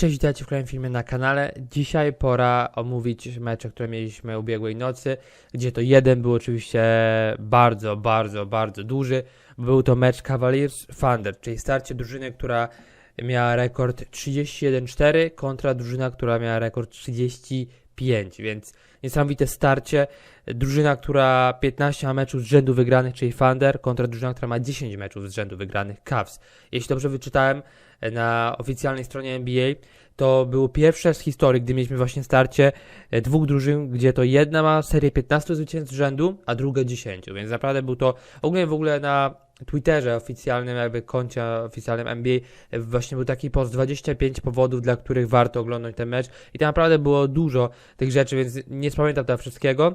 Cześć, witajcie w kolejnym filmie na kanale. Dzisiaj pora omówić mecze, które mieliśmy ubiegłej nocy, gdzie to jeden był oczywiście bardzo, bardzo, bardzo duży. Był to mecz Cavaliers Thunder, czyli starcie drużyny, która miała rekord 31-4 kontra drużyna, która miała rekord 35, więc niesamowite starcie. Drużyna, która 15 ma meczów z rzędu wygranych, czyli Thunder, kontra drużyna, która ma 10 meczów z rzędu wygranych, Cavs. Jeśli dobrze wyczytałem na oficjalnej stronie NBA, to było pierwsze z historii, gdy mieliśmy właśnie starcie e, dwóch drużyn, gdzie to jedna ma serię 15 zwycięstw z rzędu, a druga 10, więc naprawdę był to ogólnie w ogóle na Twitterze oficjalnym, jakby koncie oficjalnym NBA, właśnie był taki post 25 powodów, dla których warto oglądać ten mecz. I tam naprawdę było dużo tych rzeczy, więc nie spamiętam tego wszystkiego,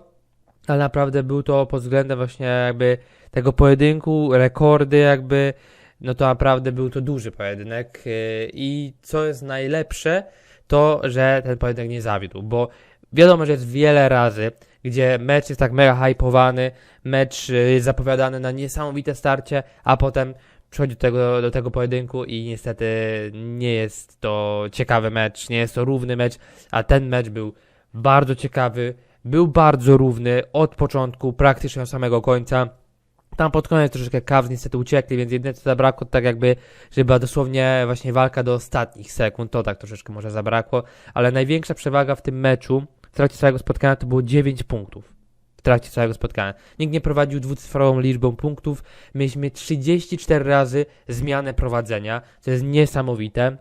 ale naprawdę był to pod względem właśnie jakby tego pojedynku, rekordy jakby, no to naprawdę był to duży pojedynek yy, i co jest najlepsze, to, że ten pojedynek nie zawiódł, bo wiadomo, że jest wiele razy, gdzie mecz jest tak mega hypowany, mecz yy, jest zapowiadany na niesamowite starcie, a potem przychodzi do tego, do tego pojedynku i niestety nie jest to ciekawy mecz, nie jest to równy mecz, a ten mecz był bardzo ciekawy, był bardzo równy od początku, praktycznie od samego końca. Tam pod koniec troszeczkę Cavs niestety uciekli, więc jedyne co zabrakło, tak jakby, żeby była dosłownie właśnie walka do ostatnich sekund, to tak troszeczkę może zabrakło, ale największa przewaga w tym meczu w trakcie całego spotkania to było 9 punktów. W trakcie całego spotkania. Nikt nie prowadził dwucyfrową liczbą punktów. Mieliśmy 34 razy zmianę prowadzenia, co jest niesamowite.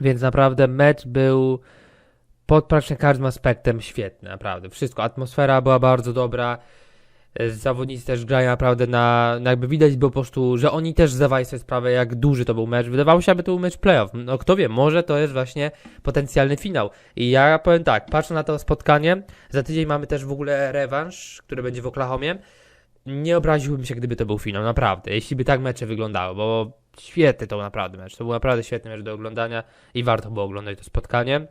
Więc naprawdę mecz był pod praktycznie każdym aspektem świetny, naprawdę. Wszystko. Atmosfera była bardzo dobra. Zawodnicy też grają naprawdę na, na jakby widać było po prostu, że oni też zdawali sobie sprawę, jak duży to był mecz. Wydawało się, aby to był mecz playoff. No kto wie, może to jest właśnie potencjalny finał. I ja powiem tak, patrzę na to spotkanie, za tydzień mamy też w ogóle rewanż, który będzie w Oklahomie. Nie obraziłbym się, gdyby to był finał, naprawdę. Jeśli by tak mecze wyglądały, bo świetny to był naprawdę mecz. To był naprawdę świetny mecz do oglądania i warto było oglądać to spotkanie.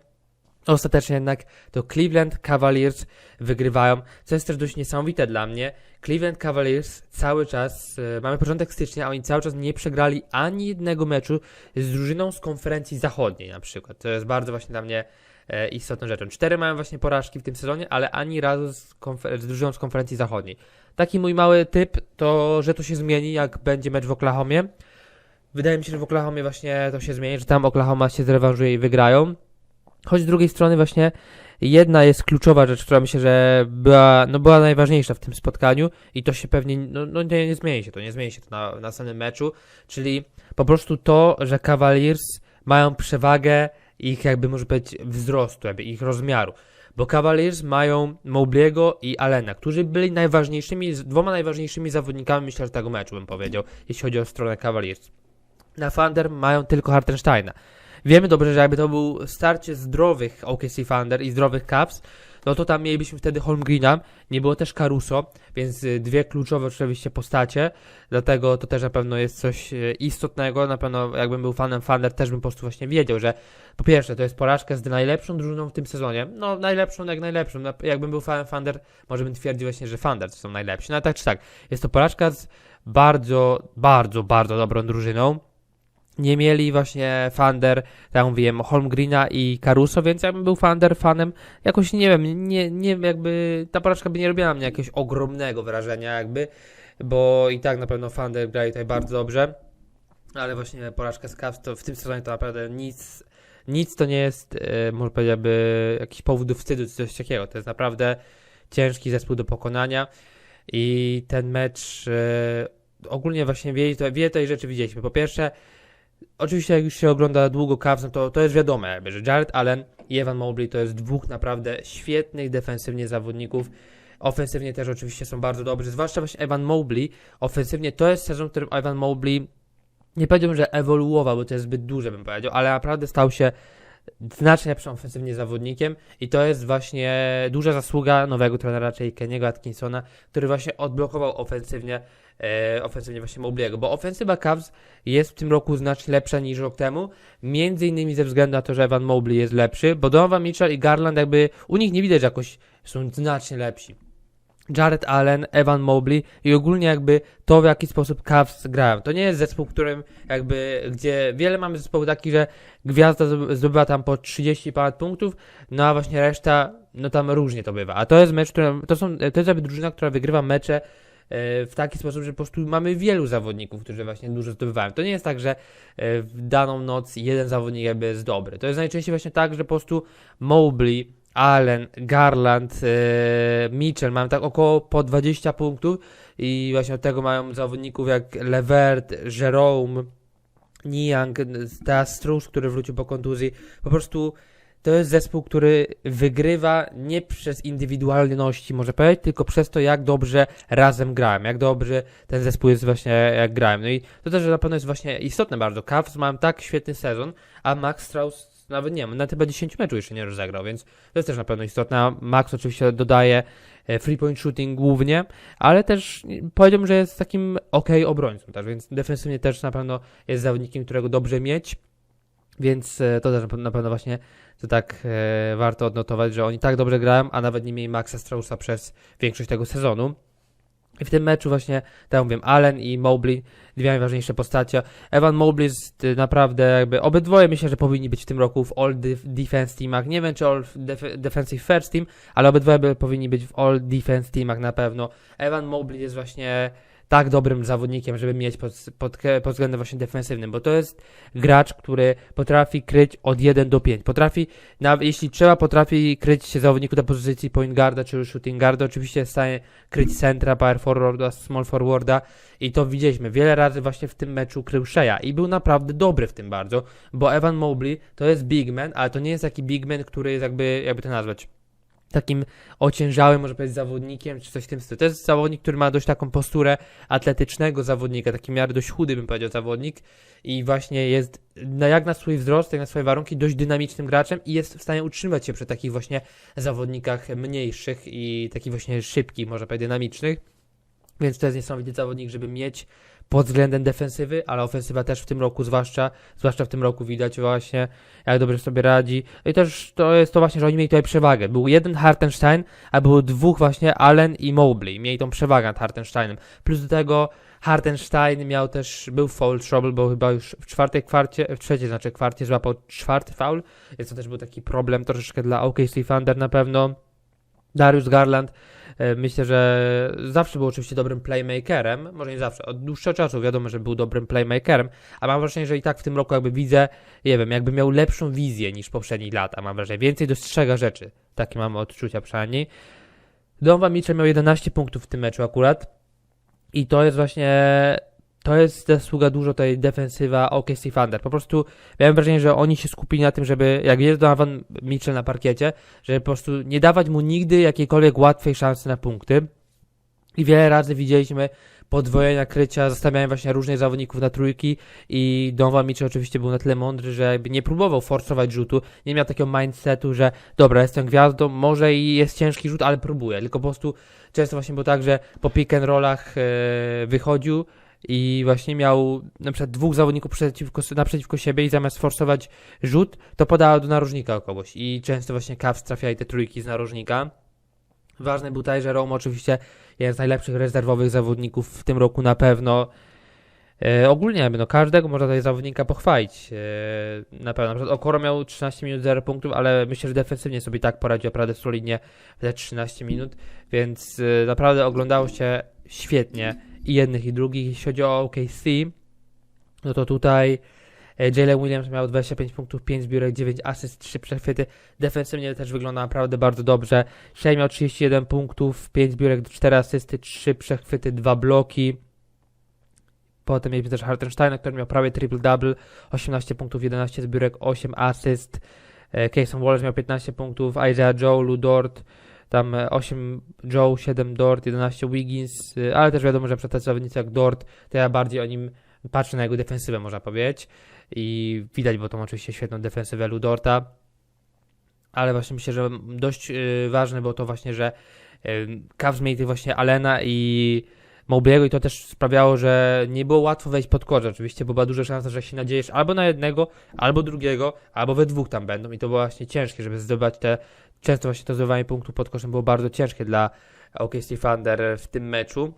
Ostatecznie jednak to Cleveland Cavaliers wygrywają, co jest też dość niesamowite dla mnie. Cleveland Cavaliers cały czas, e, mamy początek stycznia, a oni cały czas nie przegrali ani jednego meczu z drużyną z konferencji zachodniej na przykład. To jest bardzo właśnie dla mnie e, istotną rzeczą. Cztery mają właśnie porażki w tym sezonie, ale ani razu z, z drużyną z konferencji zachodniej. Taki mój mały typ to, że to się zmieni, jak będzie mecz w Oklahomie. Wydaje mi się, że w Oklahomie właśnie to się zmieni, że tam Oklahoma się zrewanżuje i wygrają. Choć z drugiej strony właśnie jedna jest kluczowa rzecz, która myślę, że była, no była najważniejsza w tym spotkaniu i to się pewnie, no, no nie, nie zmieni się to, nie zmieni się to na, na samym meczu, czyli po prostu to, że Cavaliers mają przewagę ich jakby może powiedzieć wzrostu, jakby ich rozmiaru. Bo Cavaliers mają Mobley'ego i Allena, którzy byli najważniejszymi, dwoma najważniejszymi zawodnikami myślę, że tego meczu bym powiedział, jeśli chodzi o stronę Cavaliers. Na Thunder mają tylko Hartensteina. Wiemy dobrze, że jakby to był starcie zdrowych OKC Thunder i zdrowych Cavs, no to tam mielibyśmy wtedy Holmgreena, nie było też Caruso, więc y, dwie kluczowe oczywiście postacie, dlatego to też na pewno jest coś y, istotnego, na pewno jakbym był fanem Thunder, też bym po prostu właśnie wiedział, że po pierwsze to jest porażka z najlepszą drużyną w tym sezonie, no najlepszą jak najlepszą, Na- jakbym był fanem Thunder, może bym twierdził właśnie, że Thunder są najlepsi, no ale tak czy tak, jest to porażka z bardzo, bardzo, bardzo dobrą drużyną, nie mieli właśnie Thunder, tak mówiłem, Holmgreena i Caruso, więc jakbym był Thunder fanem, jakoś nie wiem, nie, nie jakby ta porażka by nie robiła na mnie jakiegoś ogromnego wrażenia jakby, bo i tak na pewno Thunder grali tutaj bardzo dobrze, ale właśnie porażka z Cavs to w tym sezonie to naprawdę nic, nic to nie jest, e, może powiedzieć, jakiś powód wstydu czy coś takiego, to jest naprawdę ciężki zespół do pokonania i ten mecz e, ogólnie właśnie wiele, wiele tej rzeczy widzieliśmy. Po pierwsze, oczywiście jak już się ogląda długo Cavs, no to, to jest wiadome, jakby, że Jared Allen i Evan Mobley to jest dwóch naprawdę świetnych defensywnie zawodników. Ofensywnie też oczywiście są bardzo dobrzy, zwłaszcza właśnie Evan Mobley. Ofensywnie to jest sezon, w którym Evan Mobley nie powiedziałbym, że ewoluował, bo to jest zbyt duże bym powiedział, ale naprawdę stał się znacznie lepszym ofensywnie zawodnikiem i to jest właśnie duża zasługa nowego trenera, czyli Keniego Atkinsona, który właśnie odblokował ofensywnie e, ofensywnie właśnie Mobley'ego, bo ofensywa Cavs jest w tym roku znacznie lepsza niż rok temu, między innymi ze względu na to, że Evan Mobley jest lepszy, bo Donovan Mitchell i Garland jakby u nich nie widać, jakoś są znacznie lepsi. Jared Allen, Evan Mobley i ogólnie jakby to, w jaki sposób Cavs grają. To nie jest zespół, którym jakby, gdzie wiele mamy zespołów takich, że gwiazda zdob- zdobywa tam po 30 ponad punktów, no a właśnie reszta, no tam różnie to bywa. A to jest mecz, który, to są, to jest jakby drużyna, która wygrywa mecze e, w taki sposób, że po prostu mamy wielu zawodników, którzy właśnie dużo zdobywają. To nie jest tak, że e, w daną noc jeden zawodnik jakby jest dobry. To jest najczęściej właśnie tak, że po prostu Mobley, Allen, Garland, e, Mitchell mają tak około po 20 punktów i właśnie od tego mają zawodników jak Levert, Jerome, Niang, teraz Struz, który wrócił po kontuzji. Po prostu to jest zespół, który wygrywa nie przez indywidualności, może powiedzieć, tylko przez to, jak dobrze razem grałem, jak dobrze ten zespół jest właśnie, jak grałem. No i to też na pewno jest właśnie istotne bardzo. Cavs mają tak świetny sezon, a Max Strauss nawet nie wiem, na chyba 10 meczów jeszcze nie rozegrał, więc to jest też na pewno istotne. Max oczywiście dodaje e, free point shooting głównie, ale też powiedziałbym, że jest takim ok obrońcą, tak, więc defensywnie też na pewno jest zawodnikiem, którego dobrze mieć, więc e, to też na pe- na pewno właśnie to tak e, warto odnotować, że oni tak dobrze grają, a nawet nie mieli Maxa Straussa przez większość tego sezonu. I w tym meczu właśnie, tak jak mówiłem, Allen i Mobley, dwie najważniejsze postacie. Evan Mobley jest y, naprawdę jakby, obydwoje myślę, że powinni być w tym roku w All Def- Defense Teamach. Nie wiem, czy All def- Defensive First Team, ale obydwoje by, powinni być w All Defense Teamach na pewno. Evan Mobley jest właśnie tak dobrym zawodnikiem, żeby mieć pod, pod, pod względem właśnie defensywnym, bo to jest gracz, który potrafi kryć od 1 do 5. Potrafi, nawet jeśli trzeba, potrafi kryć się zawodniku do pozycji point guarda czy shooting guarda. Oczywiście w stanie kryć centra, power forwarda, small forwarda i to widzieliśmy. Wiele razy właśnie w tym meczu krył Shea i był naprawdę dobry w tym bardzo, bo Evan Mobley to jest big man, ale to nie jest taki big man, który jest jakby, jakby to nazwać, takim ociężałym, może powiedzieć, zawodnikiem, czy coś w tym stylu. To jest zawodnik, który ma dość taką posturę atletycznego zawodnika, taki miarę dość chudy, bym powiedział, zawodnik i właśnie jest na, jak na swój wzrost, jak na swoje warunki dość dynamicznym graczem i jest w stanie utrzymać się przy takich właśnie zawodnikach mniejszych i takich właśnie szybkich, może powiedzieć, dynamicznych. Więc to jest niesamowity zawodnik, żeby mieć pod względem defensywy, ale ofensywa też w tym roku, zwłaszcza, zwłaszcza w tym roku widać właśnie, jak dobrze sobie radzi. No I też to jest to właśnie, że oni mieli tutaj przewagę. Był jeden Hartenstein, a było dwóch właśnie Allen i Mobley. Mieli tą przewagę nad Hartensteinem. Plus do tego Hartenstein miał też, był foul trouble, bo chyba już w czwartej kwarcie, w trzeciej znaczy kwarcie złapał czwarty foul, więc to też był taki problem troszeczkę dla OKC Thunder na pewno. Darius Garland e, myślę, że zawsze był oczywiście dobrym playmakerem, może nie zawsze, od dłuższego czasu wiadomo, że był dobrym playmakerem, a mam wrażenie, że i tak w tym roku jakby widzę, nie wiem, jakby miał lepszą wizję niż poprzednich lat, a mam wrażenie, więcej dostrzega rzeczy, takie mam odczucia przynajmniej. Donovan Mitchell miał 11 punktów w tym meczu akurat. I to jest właśnie, to jest zasługa dużo tej defensywa OKC Thunder, po prostu miałem wrażenie, że oni się skupili na tym, żeby, jak jest Donovan Mitchell na parkiecie, żeby po prostu nie dawać mu nigdy jakiejkolwiek łatwej szansy na punkty. I wiele razy widzieliśmy podwojenia krycia, zostawiałem właśnie różnych zawodników na trójki i Donovan Mitchell oczywiście był na tyle mądry, że nie próbował forsować rzutu, nie miał takiego mindsetu, że dobra, jestem gwiazdą, może i jest ciężki rzut, ale próbuję, tylko po prostu często właśnie było tak, że po pick and rollach e, wychodził i właśnie miał na przykład dwóch zawodników przeciwko, naprzeciwko siebie i zamiast forsować rzut, to podała do narożnika kogoś i często właśnie Cavs trafiali te trójki z narożnika. Ważny był że Rome oczywiście jeden z najlepszych rezerwowych zawodników w tym roku na pewno. E, ogólnie no, każdego można tutaj zawodnika pochwalić. E, na pewno. Na przykład Okoro miał 13 minut 0 punktów, ale myślę, że defensywnie sobie tak poradził naprawdę solidnie w te 13 minut, więc e, naprawdę oglądało się świetnie i jednych i drugich. Jeśli chodzi o OKC, no to tutaj e, Jalen Williams miał 25 punktów, 5 zbiórek, 9 asyst, 3 przechwyty. Defensywnie też wygląda naprawdę bardzo dobrze. Shea miał 31 punktów, 5 zbiórek, 4 asysty, 3 przechwyty, 2 bloki. Potem mieliśmy też Hartensteina, który miał prawie triple-double, 18 punktów, 11 zbiórek, 8 asyst. E, Casey Wallace miał 15 punktów, Isaiah Joe, Lou Dort, tam e, 8 Joe, 7 Dort, 11 Wiggins, e, ale też wiadomo, że przed tacy zawodnicy jak Dort, to ja bardziej o nim patrzę na jego defensywę, można powiedzieć. I widać, bo tą oczywiście świetną defensywę Lou Dorta. Ale właśnie myślę, że dość y, ważne było to właśnie, że Cavs mieli tych właśnie Allena i Mobley'ego i to też sprawiało, że nie było łatwo wejść pod kosz oczywiście, bo była duża szansa, że się nadziejesz albo na jednego, albo drugiego, albo we dwóch tam będą i to było właśnie ciężkie, żeby zdobywać te, często właśnie to zdobywanie punktów pod koszem było bardzo ciężkie dla OKC Thunder w tym meczu.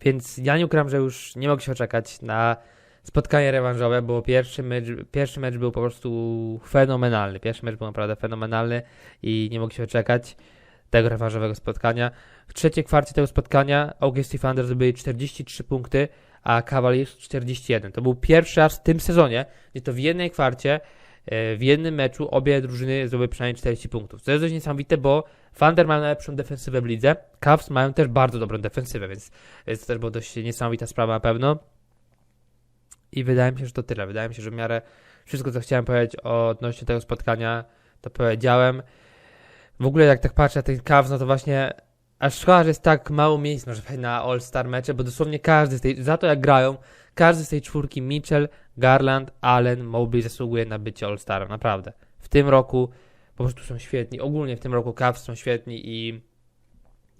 Więc ja nie ukrywam, że już nie mogę się oczekać na spotkanie rewanżowe, bo pierwszy mecz, pierwszy mecz był po prostu fenomenalny. Pierwszy mecz był naprawdę fenomenalny i nie mogę się oczekać tego rewanżowego spotkania. W trzeciej kwarcie tego spotkania OKC Thunder zdobyli 43 punkty, a Cavaliers 41. To był pierwszy raz w tym sezonie, gdzie to w jednej kwarcie, e, w jednym meczu obie drużyny zdobyły przynajmniej 40 punktów. Co jest dość niesamowite, bo Thunder mają najlepszą defensywę w lidze, Cavs mają też bardzo dobrą defensywę, więc więc to też była dość niesamowita sprawa na pewno. I wydaje mi się, że to tyle. Wydaje mi się, że w miarę wszystko, co chciałem powiedzieć odnośnie tego spotkania, to powiedziałem. W ogóle jak tak patrzę na ten Cavs, no to właśnie aż szkoda, że jest tak mało miejsc może na All-Star mecze, bo dosłownie każdy z tej, za to jak grają, każdy z tej czwórki, Mitchell, Garland, Allen, Mobley zasługuje na bycie All-Starem, naprawdę. W tym roku po prostu są świetni. Ogólnie w tym roku Cavs są świetni i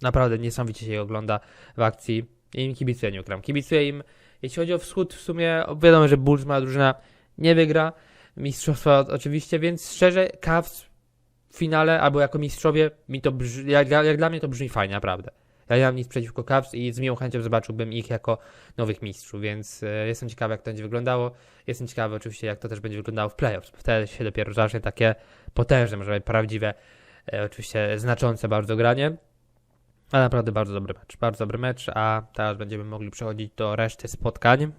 naprawdę niesamowicie się je ogląda w akcji. Im kibicuję, nie ukram. Kibicuję im, jeśli chodzi o wschód, w sumie wiadomo, że Bulls, moja drużyna, nie wygra mistrzostwa oczywiście, więc szczerze, Cavs w finale albo jako mistrzowie, mi to brzmi, jak, jak dla mnie to brzmi fajnie, naprawdę. Ja nie mam nic przeciwko Cavs i z miłą chęcią zobaczyłbym ich jako nowych mistrzów, więc e, jestem ciekawy, jak to będzie wyglądało. Jestem ciekawy oczywiście, jak to też będzie wyglądało w playoffs. Wtedy się dopiero zacznie takie potężne, może być prawdziwe, e, oczywiście znaczące bardzo granie. Ale naprawdę bardzo dobry mecz, bardzo dobry mecz, a teraz będziemy mogli przechodzić do reszty spotkań.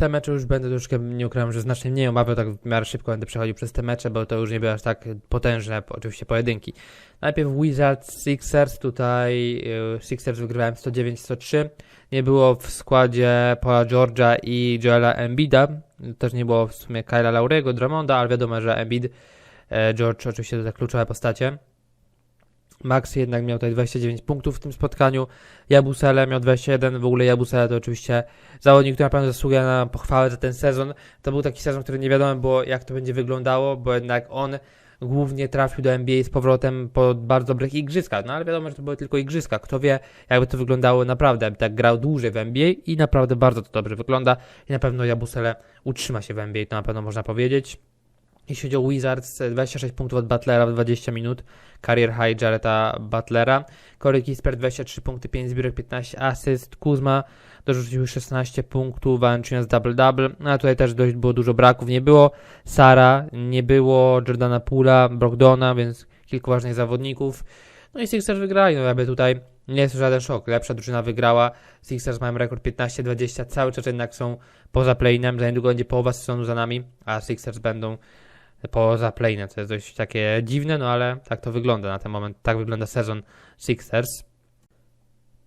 Te mecze już będę troszkę, nie ukrywam, że znacznie mniej omawiał, tak w miarę szybko będę przechodził przez te mecze, bo to już nie były aż tak potężne, oczywiście pojedynki. Najpierw Wizards Sixers, tutaj y, Sixers wygrywałem 109-103. Nie było w składzie Paula George'a i Joela Embida, też nie było w sumie Kyla Laurego, Drummonda, ale wiadomo, że Embiid, e, George oczywiście to te kluczowe postacie. Max jednak miał tutaj 29 punktów w tym spotkaniu. Jabusele miał 21. W ogóle Jabusele to oczywiście zawodnik, który na pewno zasługuje na pochwałę za ten sezon. To był taki sezon, który nie wiadomo było, jak to będzie wyglądało, bo jednak on głównie trafił do NBA z powrotem po bardzo dobrych igrzyskach. No ale wiadomo, że to były tylko igrzyska. Kto wie, jakby to wyglądało naprawdę. Tak grał dłużej w NBA i naprawdę bardzo to dobrze wygląda. I na pewno Jabusele utrzyma się w NBA, to na pewno można powiedzieć. Jeśli chodzi o Wizards, 26 punktów od Butlera w 20 minut. Career high Jareta Butlera. Corey Kispert 23 punkty, 5 zbiórek, 15 asyst. Kuzma dorzucił 16 punktów, Valanciunas double-double. No, a tutaj też dość było dużo braków. Nie było Sara, nie było Jordana Pula, Brogdona, więc kilku ważnych zawodników. No i Sixers wygrali, no jakby tutaj nie jest żaden szok. Lepsza drużyna wygrała. Sixers mają rekord 15-20, cały czas jednak są poza play-inem. Za niedługo będzie połowa sezonu za nami, a Sixers będą poza play-inem, co jest dość takie dziwne, no ale tak to wygląda na ten moment. Tak wygląda sezon Sixers.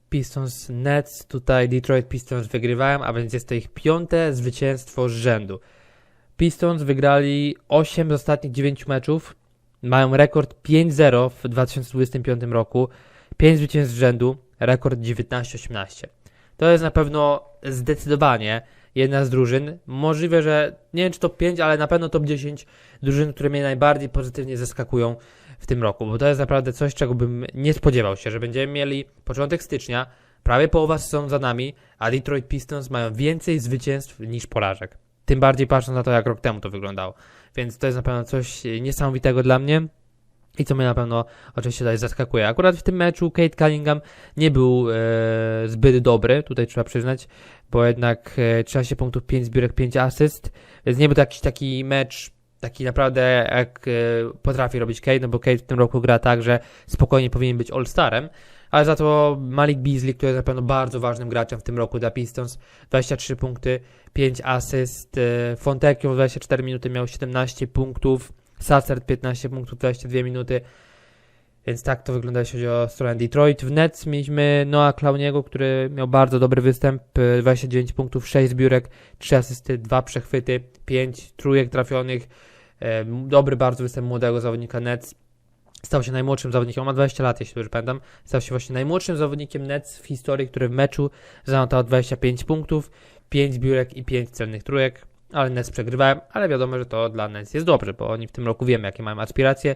Pistons Nets, tutaj Detroit Pistons wygrywałem, a więc jest to ich piąte zwycięstwo z rzędu. Pistons wygrali 8 z ostatnich 9 meczów, mają rekord 5-0 w 2025 roku, 5 zwycięstw z rzędu, rekord 19-18. To jest na pewno zdecydowanie jedna z drużyn. Możliwe, że nie wiem czy top 5, ale na pewno top 10 drużyn, które mnie najbardziej pozytywnie zaskakują w tym roku, bo to jest naprawdę coś, czego bym nie spodziewał się, że będziemy mieli początek stycznia, prawie połowa sezonu za nami, a Detroit Pistons mają więcej zwycięstw niż porażek. Tym bardziej patrząc na to, jak rok temu to wyglądało. Więc to jest na pewno coś niesamowitego dla mnie. I co mnie na pewno oczywiście tutaj zaskakuje. Akurat w tym meczu Kate Cunningham nie był e, zbyt dobry, tutaj trzeba przyznać, bo jednak e, 13 punktów, 5 zbiórek, 5 asyst, więc nie był to jakiś taki mecz, taki naprawdę jak e, potrafi robić Kate, no bo Kate w tym roku gra tak, że spokojnie powinien być All-Starem, ale za to Malik Beasley, który jest na pewno bardzo ważnym graczem w tym roku dla Pistons, 23 punkty, 5 asyst, e, Fontecchio w 24 minuty miał 17 punktów, Sacert 15 punktów, 22 minuty. Więc tak to wygląda, jeśli chodzi o stronę Detroit. W Nets mieliśmy Noah Clowniego, który miał bardzo dobry występ. y, 29 punktów, 6 zbiórek, 3 asysty, 2 przechwyty, 5 trójek trafionych. E, Dobry bardzo występ młodego zawodnika Nets. Stał się najmłodszym zawodnikiem, on ma 20 lat, jeśli dobrze pamiętam. Stał się właśnie najmłodszym zawodnikiem Nets w historii, który w meczu zanotował 25 punktów, 5 zbiórek i 5 celnych trójek ale Nets przegrywałem, ale wiadomo, że to dla Nets jest dobrze, bo oni w tym roku wiemy, jakie mają aspiracje.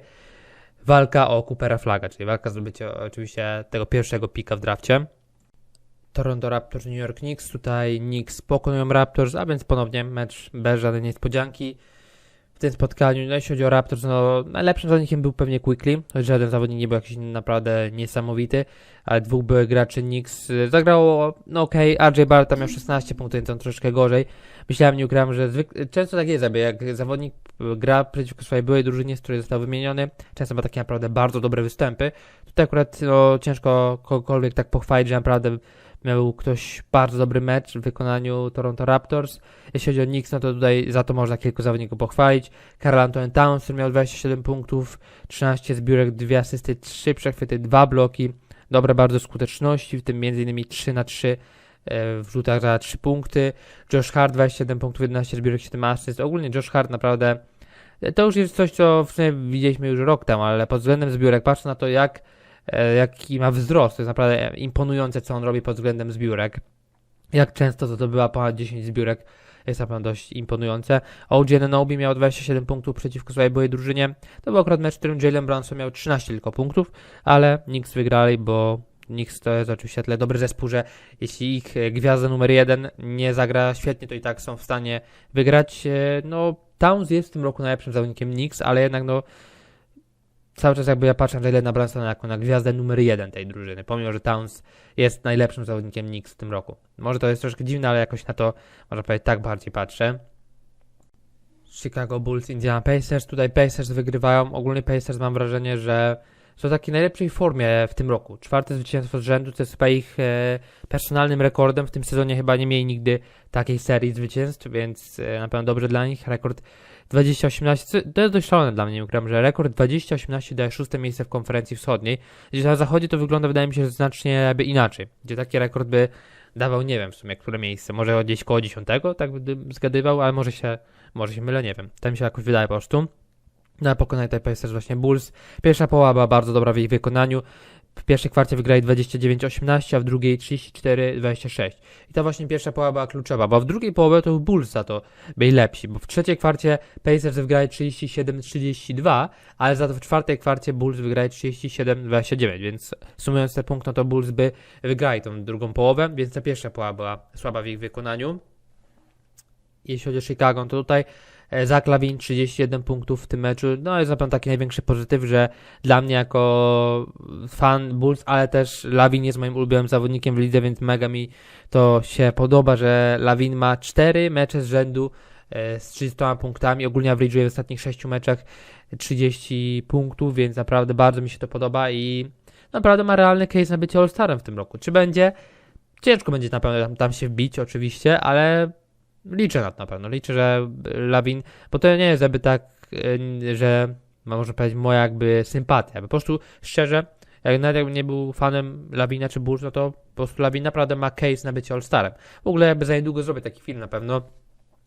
Walka o Coopera Flaga, czyli walka zdobycie oczywiście tego pierwszego pika w drafcie. Toronto Raptors, New York Knicks. Tutaj Knicks pokonują Raptors, a więc ponownie mecz bez żadnej niespodzianki. W tym spotkaniu. No jeśli chodzi o Raptors, no najlepszym zawodnikiem był pewnie Quickly, choć żaden zawodnik nie był jakiś naprawdę niesamowity, ale dwóch byłych graczy Knicks y, zagrało, no okej, RJ Barrett tam miał 16 punktów, więc on troszeczkę gorzej. Myślałem, nie ukrywam, że zwyk- często tak jest, jak zawodnik y, gra przeciwko swojej byłej drużynie, z której został wymieniony, często ma takie naprawdę bardzo dobre występy. Tutaj akurat no, ciężko kogokolwiek tak pochwalić, że naprawdę miał ktoś bardzo dobry mecz w wykonaniu Toronto Raptors. Jeśli chodzi o Knicks, no to tutaj za to można kilku zawodników pochwalić. Karl Anthony Towns, który miał 27 punktów, 13 zbiórek, 2 asysty, 3 przechwyty, 2 bloki. Dobre bardzo skuteczności, w tym m.in. 3 na 3 e, w rzutach za 3 punkty. Josh Hart 27 punktów, 11 zbiórek, 7 asyst. Ogólnie Josh Hart naprawdę e, to już jest coś, co w sumie widzieliśmy już rok temu, ale pod względem zbiórek, patrz na to, jak jaki ma wzrost. To jest naprawdę imponujące, co on robi pod względem zbiórek. Jak często zdobyła ponad 10 zbiórek, jest na pewno dość imponujące. OG Ananobi miał 27 punktów przeciwko swojej byłej drużynie. To był akurat mecz, w którym Jalen Brunson miał 13 tylko punktów, ale Knicks wygrali, bo Knicks to jest oczywiście tyle dobry zespół, że jeśli ich e, gwiazda numer jeden nie zagra świetnie, to i tak są w stanie wygrać. E, No, Towns jest w tym roku najlepszym zawodnikiem Knicks, ale jednak no cały czas jakby ja patrzę na Jelena Brunsona jako na gwiazdę numer jeden tej drużyny, pomimo, że Towns jest najlepszym zawodnikiem Knicks w tym roku. Może to jest troszkę dziwne, ale jakoś na to, można powiedzieć, tak bardziej patrzę. Chicago Bulls, Indiana Pacers. Tutaj Pacers wygrywają. Ogólnie Pacers mam wrażenie, że są w takiej najlepszej formie w tym roku. Czwarte zwycięstwo z rzędu to jest chyba ich e, personalnym rekordem. W tym sezonie chyba nie mieli nigdy takiej serii zwycięstw, więc e, na pewno dobrze dla nich. Rekord 2018, to jest dość szalone dla mnie, ukryłem, że rekord 2018 daje szóste miejsce w konferencji wschodniej, gdzie na zachodzie to wygląda, wydaje mi się, znacznie jakby inaczej, gdzie taki rekord by dawał, nie wiem w sumie, które miejsce, może gdzieś koło 10, tak bym zgadywał, ale może się, może się mylę, nie wiem, mi się jakoś wydaje po prostu. No, a pokonali tutaj Pacers właśnie Bulls. Pierwsza połowa była bardzo dobra w ich wykonaniu. W pierwszej kwarcie wygrali 29-18, a w drugiej 34-26. I ta właśnie pierwsza połowa była kluczowa, bo w drugiej połowie to Bulls za to byli lepsi, bo w trzeciej kwarcie Pacers wygrali 37-32, ale za to w czwartej kwarcie Bulls wygrali 37-29, więc sumując te punkty, no to Bulls by wygrali tą drugą połowę, więc ta pierwsza połowa była słaba w ich wykonaniu. Jeśli chodzi o Chicago, to tutaj e, Zach Lavin 31 punktów w tym meczu. No jest na pewno taki największy pozytyw, że dla mnie jako fan Bulls, ale też Lavin jest moim ulubionym zawodnikiem w lidze, więc mega mi to się podoba, że Lavin ma 4 mecze z rzędu e, z 30 punktami. Ogólnie average'uje w ostatnich 6 meczach 30 punktów, więc naprawdę bardzo mi się to podoba i naprawdę ma realny case na bycie All-Starem w tym roku. Czy będzie? Ciężko będzie na pewno tam, tam się wbić oczywiście, ale liczę na to na pewno. Liczę, że Lawin, bo to nie jest jakby tak, e, że ma- można powiedzieć moja jakby sympatia. Po prostu szczerze, jak nawet jakbym nie był fanem Lawina czy Bulls, no to po prostu Lawin naprawdę ma case na bycie All-Starem. W ogóle jakby za niedługo zrobię taki film na pewno,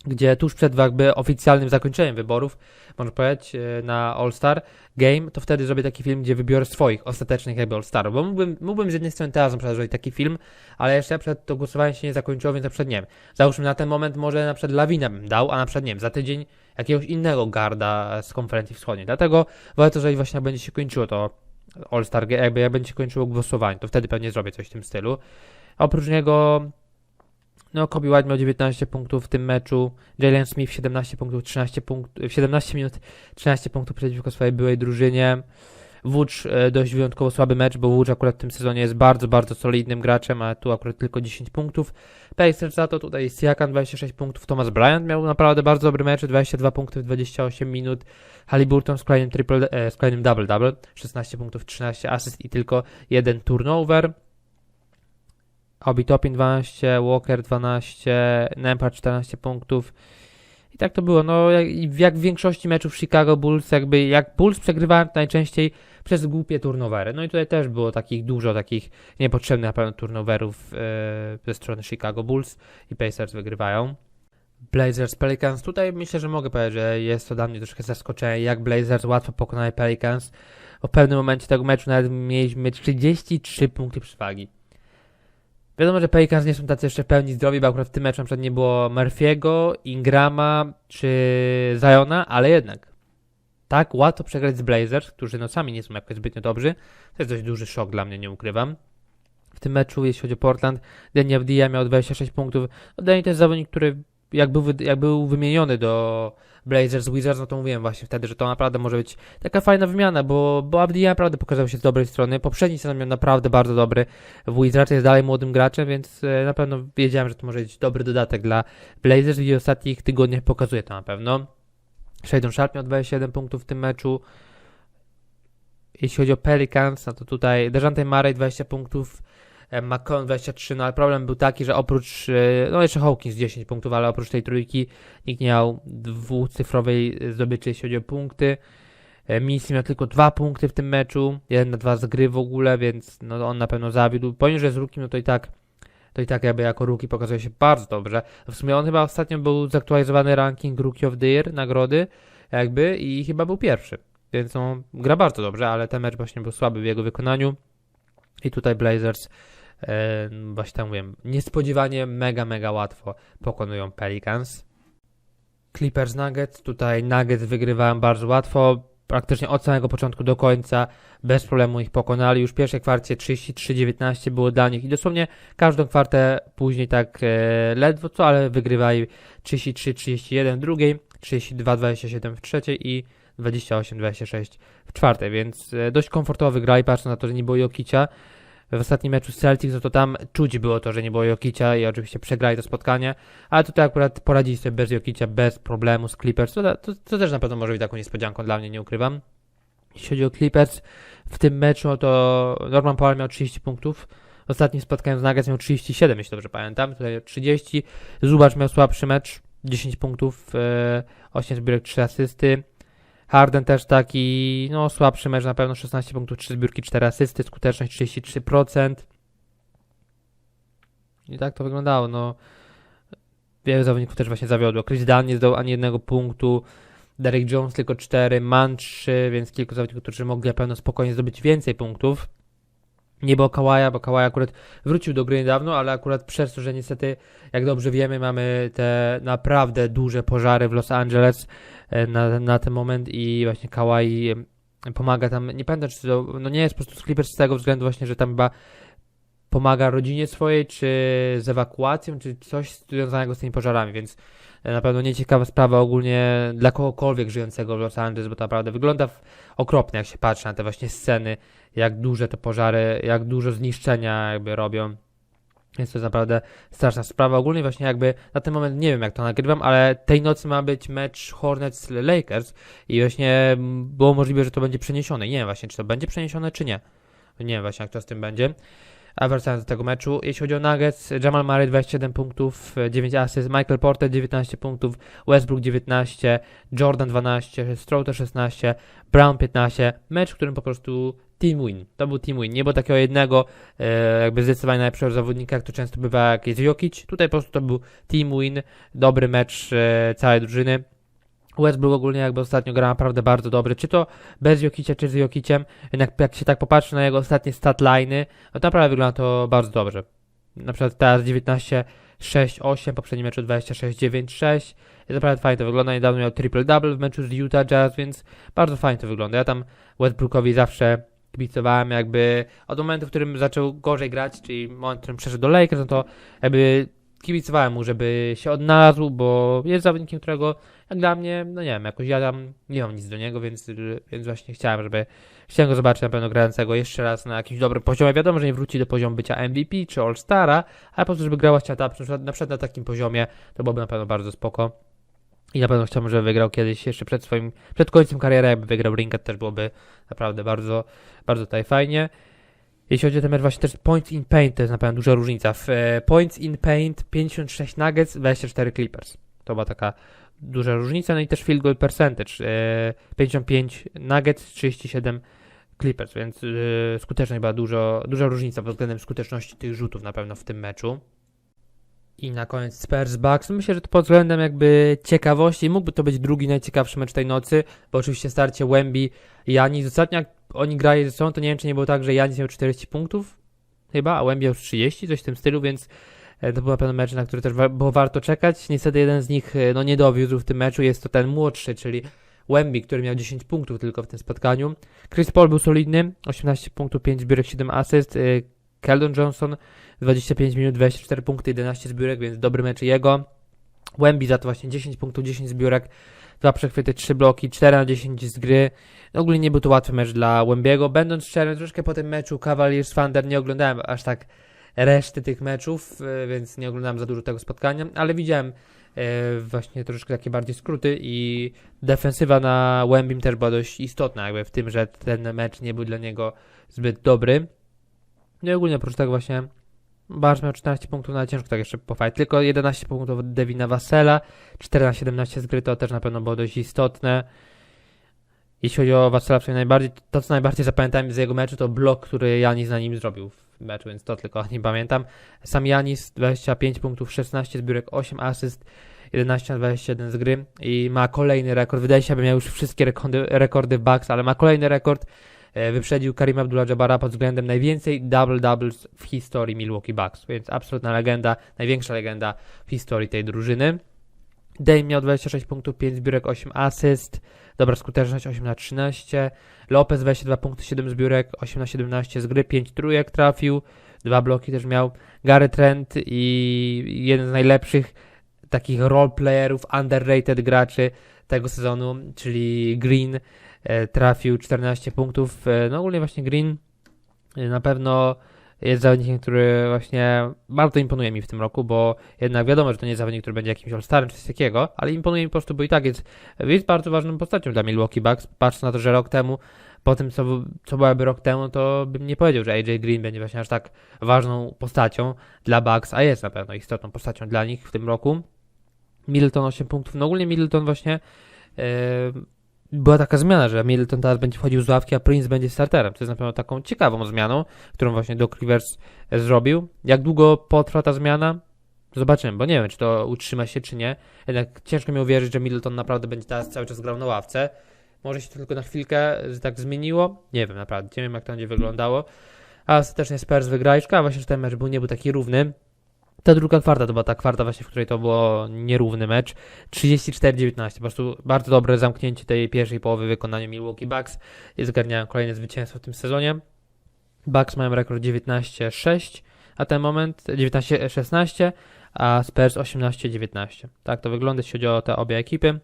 gdzie tuż przed jakby oficjalnym zakończeniem wyborów, można powiedzieć, e, na All-Star Game, to wtedy zrobię taki film, gdzie wybiorę swoich ostatecznych jakby All-Starów, bo mógłbym, mógłbym z jednej strony teraz na zrobić taki film, ale jeszcze przed to głosowanie się nie zakończyło, więc na przykład nie wiem, załóżmy na ten moment może na przykład Lawina bym dał, a na przykład nie wiem, za tydzień jakiegoś innego garda z konferencji wschodniej, dlatego warto, jeżeli właśnie będzie się kończyło to All-Star, Ga- jakby jak będzie się kończyło głosowanie, to wtedy pewnie zrobię coś w tym stylu. Oprócz niego no, Kobe White miał 19 punktów w tym meczu, Jalen Smith 17 punktów, 13 punktów, 17 minut, 13 punktów przeciwko swojej byłej drużynie. Wódz e, dość wyjątkowo słaby mecz, bo Wódz akurat w tym sezonie jest bardzo, bardzo solidnym graczem, a tu akurat tylko 10 punktów. Pacers za to tutaj Siakam 26 punktów, Thomas Bryant miał naprawdę bardzo dobry mecz, 22 punktów w 28 minut. Halliburton z kolejnym triple, e, z kolejnym double-double, 16 punktów, 13 asyst i tylko jeden turnover. Obi Topin 12, Walker 12, Nempar 14 punktów. I tak to było. No, jak, jak w większości meczów Chicago Bulls, jakby jak Bulls przegrywałem najczęściej przez głupie turnovery. No i tutaj też było takich dużo takich niepotrzebnych na pewno turnoverów e, ze strony Chicago Bulls i Pacers wygrywają. Blazers Pelicans. Tutaj myślę, że mogę powiedzieć, że jest to dla mnie troszkę zaskoczenie, jak Blazers łatwo pokonali Pelicans. W pewnym momencie tego meczu nawet mieliśmy 33 punkty przewagi. Wiadomo, że Pelicans nie są tacy jeszcze w pełni zdrowi, bo akurat w tym meczu przykład nie było Murphy'ego, Ingrama czy Ziona, ale jednak tak łatwo przegrać z Blazers, którzy no sami nie są jakoś zbytnio dobrzy. To jest dość duży szok dla mnie, nie ukrywam. W tym meczu, jeśli chodzi o Portland, Danny Avdija miał 26 punktów. No Danny to jest zawodnik, który jak był, jak był wymieniony do Blazers Wizards, no to mówiłem właśnie wtedy, że to naprawdę może być taka fajna wymiana, bo, bo Abdi naprawdę pokazał się z dobrej strony. Poprzedni sezon miał naprawdę bardzo dobry. W Wizards jest dalej młodym graczem, więc e, na pewno wiedziałem, że to może być dobry dodatek dla Blazers i w ostatnich tygodniach pokazuje to na pewno. Shadon Sharp miał 27 punktów w tym meczu. Jeśli chodzi o Pelicans, no to tutaj Dejante Murray 20 punktów, e, McCon 23, no ale problem był taki, że oprócz, e, no jeszcze Hawkins 10 punktów, ale oprócz tej trójki nikt nie miał dwucyfrowej zdobyczy, jeśli chodzi o punkty. E, Misi miał tylko dwa punkty w tym meczu, jeden na dwa z gry w ogóle, więc no on na pewno zawiódł. Pomimo, że jest rookie, no to i tak to i tak jakby jako rookie pokazuje się bardzo dobrze. W sumie on chyba ostatnio był zaktualizowany ranking Rookie of the Year, nagrody jakby i chyba był pierwszy. Więc on gra bardzo dobrze, ale ten mecz właśnie był słaby w jego wykonaniu. I tutaj Blazers, właśnie tam mówiłem, niespodziewanie mega, mega łatwo pokonują Pelicans. Clippers Nuggets, tutaj Nuggets wygrywałem bardzo łatwo, praktycznie od samego początku do końca, bez problemu ich pokonali. Już w pierwszej kwarcie 33-19 było dla nich i dosłownie każdą kwartę później tak e, ledwo co, ale wygrywali 33-31 w drugiej, 32-27 w trzeciej i 28-26 w czwartej, więc e, dość komfortowo wygrali, patrząc na to, że nie było Jokicia. W ostatnim meczu z Celtics, no to tam czuć było to, że nie było Jokicia i oczywiście przegrali to spotkanie, ale tutaj akurat poradzili sobie bez Jokicia, bez problemu z Clippers, to, to, to też na pewno może być taką niespodzianką dla mnie, nie ukrywam. Jeśli chodzi o Clippers, w tym meczu no to Norman Powell miał 30 punktów, ostatnim spotkaniu z Nuggets miał 37, jeśli dobrze pamiętam, tutaj 30, Zubacz miał słabszy mecz, 10 punktów, e, 8 zbiórek, 3 asysty, Harden też taki, no słabszy mecz na pewno, 16 punktów, 3 zbiórki, 4 asysty, skuteczność 33%. I tak to wyglądało, no. Wielu zawodników też właśnie zawiodło. Chris Dunn nie zdał ani jednego punktu, Derek Jones tylko 4, Man 3, więc kilku zawodników, którzy mogli na pewno spokojnie zdobyć więcej punktów. Nie było Kawaja, bo Kawaj akurat wrócił do gry niedawno, ale akurat przez to, że niestety, jak dobrze wiemy, mamy te naprawdę duże pożary w Los Angeles e, na, na ten moment i właśnie Kawaj pomaga tam, nie pamiętam czy to, no nie jest po prostu Clippers z tego względu właśnie, że tam chyba pomaga rodzinie swojej, czy z ewakuacją, czy coś związanego z tymi pożarami, więc e, na pewno nieciekawa sprawa ogólnie dla kogokolwiek żyjącego w Los Angeles, bo to naprawdę wygląda okropnie, jak się patrzy na te właśnie sceny, jak duże te pożary, jak dużo zniszczenia jakby robią. Jest to naprawdę straszna sprawa. Ogólnie właśnie jakby na ten moment nie wiem jak to nagrywam, ale tej nocy ma być mecz Hornets Lakers i właśnie było możliwe, że to będzie przeniesione. Nie wiem właśnie, czy to będzie przeniesione, czy nie. Nie wiem właśnie jak to z tym będzie. A wracając do tego meczu, jeśli chodzi o Nuggets, Jamal Murray 27 punktów, e, 9 asyst, Michael Porter 19 punktów, Westbrook 19, Jordan 12, Strother 16, Brown 15. Mecz, w którym po prostu team win. To był team win. Nie było takiego jednego, e, jakby zdecydowanie najlepszego zawodnika, jak to często bywa, jak jest Jokic. Tutaj po prostu to był team win, dobry mecz e, całej drużyny. Westbrook ogólnie jakby ostatnio gra naprawdę bardzo dobry, czy to bez Jokicia, czy z Jokiciem, jednak jak się tak popatrzy na jego ostatnie statliny, no to naprawdę wygląda to bardzo dobrze. Na przykład teraz 19 6-8, poprzednim meczu 26-9-6. I naprawdę fajnie to wygląda. Niedawno miał triple-double w meczu z Utah Jazz, więc bardzo fajnie to wygląda. Ja tam Westbrookowi zawsze kibicowałem jakby od momentu, w którym zaczął gorzej grać, czyli moment, w którym przeszedł do Lakers, no to jakby kibicowałem mu, żeby się odnalazł, bo jest zawodnikiem, którego jak dla mnie, no nie wiem, jakoś ja tam nie mam nic do niego, więc, więc właśnie chciałem, żeby chciałem go zobaczyć na pewno grającego jeszcze raz na jakimś dobrym poziomie. Wiadomo, że nie wróci do poziomu bycia MVP czy All-Stara, ale po prostu, żeby grała ściata, na przykład, na przykład na takim poziomie, to byłoby na pewno bardzo spoko. I na pewno chciałbym, żeby wygrał kiedyś jeszcze przed swoim, przed końcem kariery, jakby wygrał Ringet, też byłoby naprawdę bardzo, bardzo tutaj fajnie. Jeśli chodzi o ten mecz, właśnie też points in paint to jest na pewno duża różnica. W e, points in paint 56 Nuggets, 24 Clippers. To była taka duża różnica. No i też field goal percentage. E, 55 Nuggets, 37 Clippers, więc e, skuteczność była dużo, duża różnica pod względem skuteczności tych rzutów na pewno w tym meczu. I na koniec Spurs Bucks. Myślę, że pod względem jakby ciekawości mógłby to być drugi najciekawszy mecz tej nocy, bo oczywiście starcie Wemby i Janis. Ostatnio jak oni grali ze sobą, to nie wiem, czy nie było tak, że Janis miał 40 punktów chyba, a Wemby miał 30, coś w tym stylu, więc e, to był na pewno mecz, na który też było warto czekać. Niestety jeden z nich e, no, nie dowiózł w tym meczu, jest to ten młodszy, czyli Wemby, który miał 10 punktów tylko w tym spotkaniu. Chris Paul był solidny, 18 punktów, 5 zbiórek, 7 asyst. e, Keldon Johnson 25 minut, 24 punkty, 11 zbiórek, więc dobry mecz jego. Wemby za to właśnie 10 punktów, 10 zbiórek, dwa przechwyty, trzy bloki, 4 na 10 z gry. No, ogólnie nie był to łatwy mecz dla Łębiego. Będąc szczerym, troszkę po tym meczu Cavaliers Thunder nie oglądałem aż tak reszty tych meczów, e, więc nie oglądałem za dużo tego spotkania, ale widziałem e, właśnie troszkę takie bardziej skróty i defensywa na Łębim też była dość istotna jakby w tym, że ten mecz nie był dla niego zbyt dobry. No i ogólnie oprócz tego właśnie Barsz miał 14 punktów, na ciężko tak jeszcze pofajć. Tylko 11 punktów od Devina Vassela, 4 na 17 z gry, to też na pewno było dość istotne. Jeśli chodzi o Vassela, przynajmniej najbardziej, to co najbardziej zapamiętałem z jego meczu, to blok, który Janis na nim zrobił w meczu, więc to tylko o nim pamiętam. Sam Janis 25 punktów, 16 zbiórek, 8 asyst, 11 na 21 z gry i ma kolejny rekord. Wydaje się, aby miał już wszystkie rekordy, rekordy Bucks, ale ma kolejny rekord. E, Wyprzedził Karim Abdullah-Jabara pod względem najwięcej double-doubles w historii Milwaukee Bucks, więc absolutna legenda, największa legenda w historii tej drużyny. Dame miał 26 punktów, 5 zbiórek, 8 asyst, dobra skuteczność 8 na 13. Lopez 22 punkty, 7 zbiórek, 8 na 17 z gry, 5 trójek trafił, dwa bloki też miał. Gary Trent i jeden z najlepszych takich roleplayerów, underrated graczy tego sezonu, czyli Green trafił 14 punktów. E, No ogólnie właśnie Green e, na pewno jest zawodnikiem, który właśnie bardzo imponuje mi w tym roku, bo jednak wiadomo, że to nie jest zawodnik, który będzie jakimś all-starem czy coś takiego, ale imponuje mi po prostu, bo i tak jest, jest bardzo ważną postacią dla Milwaukee Bucks. Patrz na to, że rok temu, po tym co, co byłaby rok temu, to bym nie powiedział, że AJ Green będzie właśnie aż tak ważną postacią dla Bucks, a jest na pewno istotną postacią dla nich w tym roku. Middleton 8 punktów, no ogólnie Middleton właśnie e, była taka zmiana, że Middleton teraz będzie wchodził z ławki, a Prince będzie starterem. To jest na pewno taką ciekawą zmianą, którą właśnie Doc Rivers e, zrobił. Jak długo potrwa ta zmiana? Zobaczymy, bo nie wiem, czy to utrzyma się, czy nie. Jednak ciężko mi uwierzyć, że Middleton naprawdę będzie teraz cały czas grał na ławce. Może się to tylko na chwilkę e, tak zmieniło. Nie wiem, naprawdę. Nie wiem, jak to będzie wyglądało. A ostatecznie Spurs wygrali. Szkoda właśnie, że ten mecz był, nie był taki równy. Ta druga kwarta to była ta kwarta właśnie, w której to było nierówny mecz. 34-19. Po prostu bardzo dobre zamknięcie tej pierwszej połowy w wykonaniu Milwaukee Bucks zgarniają kolejne zwycięstwo w tym sezonie. Bucks mają rekord 19-6 a ten moment 19-16, a Spurs 18-19. Tak to wygląda, jeśli chodzi o te obie ekipy.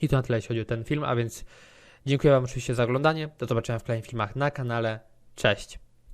I to na tyle, jeśli chodzi o ten film, a więc dziękuję Wam oczywiście za oglądanie. Do zobaczenia w kolejnych filmach na kanale. Cześć!